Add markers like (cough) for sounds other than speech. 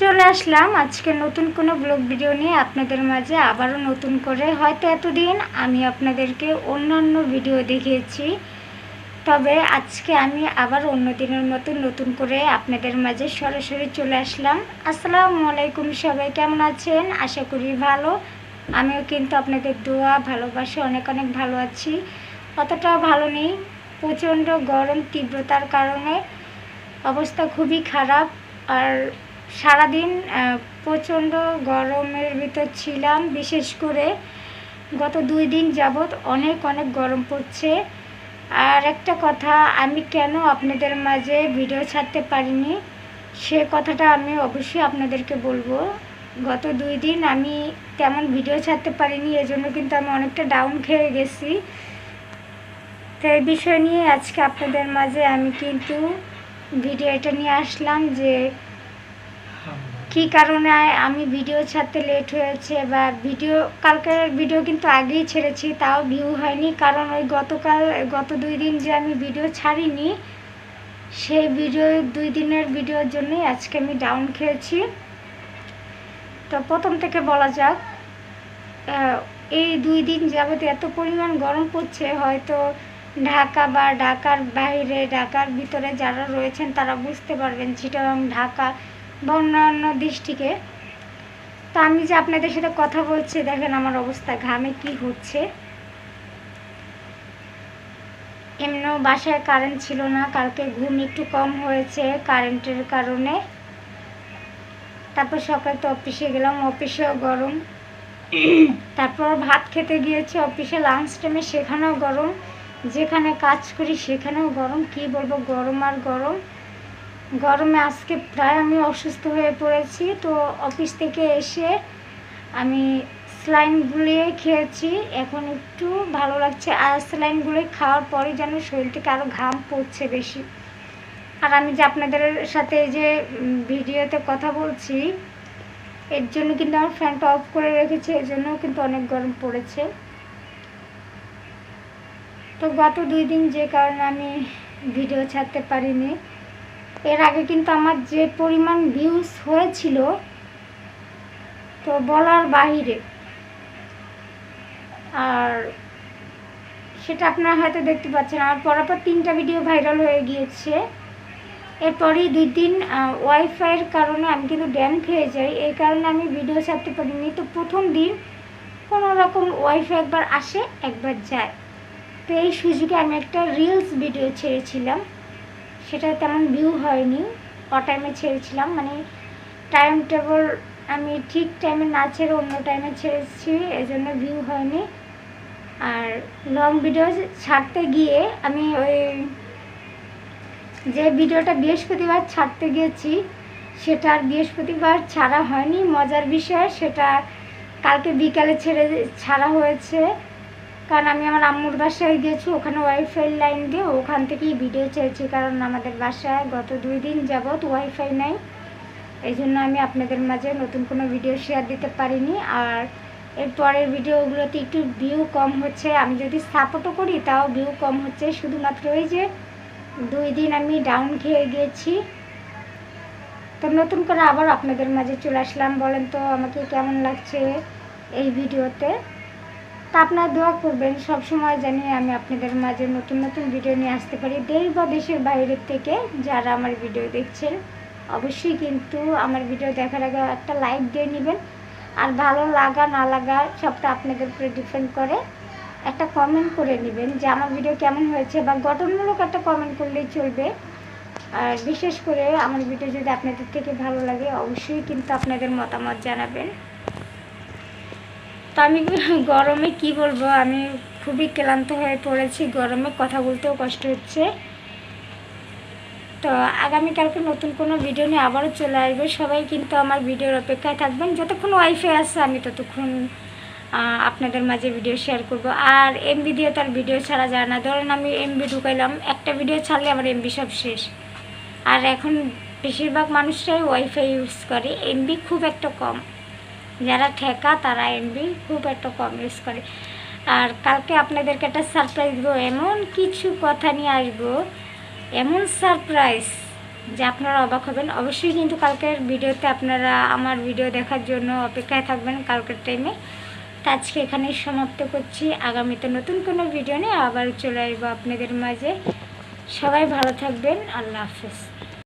চলে আসলাম আজকে নতুন কোনো ব্লগ ভিডিও নিয়ে আপনাদের মাঝে আবারও নতুন করে। হয়তো এতদিন আমি আপনাদেরকে অন্যান্য ভিডিও দেখিয়েছি, তবে আজকে আমি আবার অন্য দিনের মতো নতুন করে আপনাদের মাঝে সরাসরি চলে আসলাম। আসসালামু আলাইকুম সবাই, কেমন আছেন? আশা করি ভালো। আমিও কিন্তু আপনাদের দোয়া, ভালোবাসা অনেক অনেক ভালো আছি। অতটাও ভালো নেই, প্রচণ্ড গরম তীব্রতার কারণে অবস্থা খুবই খারাপ। আর সারাদিন প্রচণ্ড গরমের ভিতর ছিলাম। বিশেষ করে গত দুই দিন যাবৎ অনেক অনেক গরম পড়ছে। আর একটা কথা, আমি কেন আপনাদের মাঝে ভিডিও ছাড়তে পারিনি? সে কথাটা আমি অবশ্যই আপনাদেরকে বলব। গত দুই দিন আমি তেমন ভিডিও ছাড়তে পারিনি, এজন্য কিন্তু আমি অনেকটা ডাউন খেয়ে গেছি। তো এই বিষয় নিয়ে আজকে আপনাদের মাঝে আমি কিন্তু ভিডিওটা নিয়ে আসলাম যে কী কারণে আমি ভিডিও ছাড়তে লেট হয়েছে বা ভিডিও কালকের ভিডিও কিন্তু আগেই ছেড়েছি, তাও ভিউ হয়নি। কারণ ওই গতকাল, গত দুই দিন যে আমি ভিডিও ছাড়িনি, সেই ভিডিও দুই দিনের ভিডিওর জন্যই আজকে আমি ডাউন খেয়েছি। তো প্রথম থেকে বলা যাক এই দুই দিন যাবত এত পরিমাণ গরম পড়ছে, হয়তো ঢাকা বা ঢাকার বাইরে, ঢাকার ভিতরে যারা রয়েছেন তারা বুঝতে পারবেন চিটাগাং ঢাকা বা অন্যান্য ডিস্ট্রিক্টে তো আমি যে আপনাদের সাথে কথা বলছি, দেখেন আমার অবস্থা, ঘামে কি হচ্ছে। এমনিও বাসায় কারেন্ট ছিল না, কালকে ঘুম একটু কম হয়েছে কারেন্টের কারণে। তারপর সকালে তো অফিসে গেলাম অফিসেও গরম। তারপর ভাত খেতে গিয়েছি অফিসে লাঞ্চ টাইমে সেখানেও গরম। যেখানে কাজ করি সেখানেও গরম, কি বলব, গরম আর গরম। গরমে আজকে প্রায় আমি অসুস্থ হয়ে পড়েছি, তো অফিস থেকে এসে আমি স্যালাইন গুলিয়ে খেয়েছি। এখন একটু ভালো লাগছে। আর স্যালাইন গুলিয়ে খাওয়ার পরে যেন শরীর থেকে আরও ঘাম পড়ছে বেশি। আর আমি যে আপনাদের সাথে যে ভিডিওতে কথা বলছি, এর জন্য কিন্তু আমার ফ্যানটা অফ করে রেখেছি, এর জন্যও কিন্তু অনেক গরম পড়েছে। তো গত দুই দিন যে কারণে আমি ভিডিও ছাড়তে পারিনি। এর আগে কিন্তু আমার যে পরিমাণ ভিউজ হয়েছিল, তো বলার বাহিরে। আর সেটা আপনারা হয়তো দেখতে পাচ্ছেন, আমার পরপর তিনটা ভিডিও ভাইরাল হয়ে গিয়েছে। এরপরই দুই দিন ওয়াইফাইয়ের কারণে আমি কিন্তু ড্যাম খেয়ে যাই। এই কারণে আমি ভিডিও ছাড়তে পারিনি। তো প্রথম দিন কোনো রকম ওয়াইফাই একবার আসে, একবার যায়। তো এই সুযোগে আমি একটা রিলস ভিডিও ছেড়েছিলাম। সেটা তেমন ভিউ হয়নি। টাইমে ছেড়েছিলাম মানে টাইম টেবল আমি ঠিক টাইমে না ছেড়ে অন্য টাইমে ছেড়েছি, এজন্য ভিউ হয়নি। আর লং ভিডিও ছাড়তে গিয়ে আমি ওই যে ভিডিওটা বৃহস্পতিবার ছাড়তে গিয়েছি, সেটা আর বৃহস্পতিবার ছাড়া হয়নি। মজার বিষয়, সেটা কালকে বিকালে ছেড়ে ছাড়া হয়েছে। কারণ আমি আমার আম্মুর বাসায় গেছি, ওখানে ওয়াইফাই লাইন দিয়ে ওখান থেকেই ভিডিও চেয়েছি কারণ আমাদের বাসায় গত দুই দিন যাবৎ ওয়াইফাই নাই। এই জন্য আমি আপনাদের মাঝে নতুন কোনো ভিডিও শেয়ার দিতে পারিনি। আর এর পরের ভিডিওগুলোতে একটু ভিউ কম হচ্ছে। আমি যদি সাপোর্টও করি, তাও ভিউ কম হচ্ছে। শুধুমাত্র ওই যে দুই দিন আমি ডাউন খেয়ে গিয়েছি তো নতুন করে আবার আপনাদের মাঝে চলে আসলাম। বলেন তো, আমাকে কেমন লাগছে এই ভিডিওতে তা আপনারা দোয়া করবেন সব সময় জানি আমি আপনাদের মাঝে নতুন নতুন ভিডিও নিয়ে আসতে পারি। দেশ বা দেশের বাইরের থেকে যারা আমার ভিডিও দেখছেন, অবশ্যই কিন্তু আমার ভিডিও দেখার আগে একটা লাইক দিয়ে নেবেন। আর ভালো লাগা, না লাগা সবটা আপনাদের উপরে ডিপেন্ড করে। একটা কমেন্ট করে নেবেন যে আমার ভিডিও কেমন হয়েছে বা গঠনমূলক একটা কমেন্ট করলেই চলবে। আর বিশেষ করে আমার ভিডিও যদি আপনাদের থেকে ভালো লাগে, অবশ্যই কিন্তু আপনাদের মতামত জানাবেন। তো আমি (laughs) গরমে কি বলব? আমি খুবই ক্লান্ত হয়ে পড়েছি, গরমে কথা বলতেও কষ্ট হচ্ছে। তো আগামীকালকে নতুন কোনো ভিডিও নিয়ে আবারও চলে আসবে। সবাই কিন্তু আমার ভিডিওর অপেক্ষায় থাকবেন। যতক্ষণ ওয়াইফাই আছে, আমি ততক্ষণ আপনাদের মাঝে ভিডিও শেয়ার করব। আর এমবি দিয়ে তার ভিডিও ছাড়া যায় না। ধরেন আমি এমবি ঢুকাইলাম, একটা ভিডিও ছাড়লে আমার এমবি সব শেষ। আর এখন বেশিরভাগ মানুষরাই ওয়াইফাই ইউজ করে। এমবি খুব একটা কম। যারা ঠেকা, তারা এমবি খুব একটা কম ইউজ করে। আর কালকে আপনাদেরকে একটা সারপ্রাইজ দেবো। এমন কিছু কথা নিয়ে আসব, এমন সারপ্রাইজ যে আপনারা অবাক হবেন। অবশ্যই কিন্তু কালকের ভিডিওতে আপনারা আমার ভিডিও দেখার জন্য অপেক্ষায় থাকবেন কালকের টাইমে তো আজকে এখানেই সমাপ্ত করছি। আগামীতে নতুন কোনো ভিডিও নিয়ে আবার চলে আসব আপনাদের মাঝে। সবাই ভালো থাকবেন। আল্লাহ হাফেজ।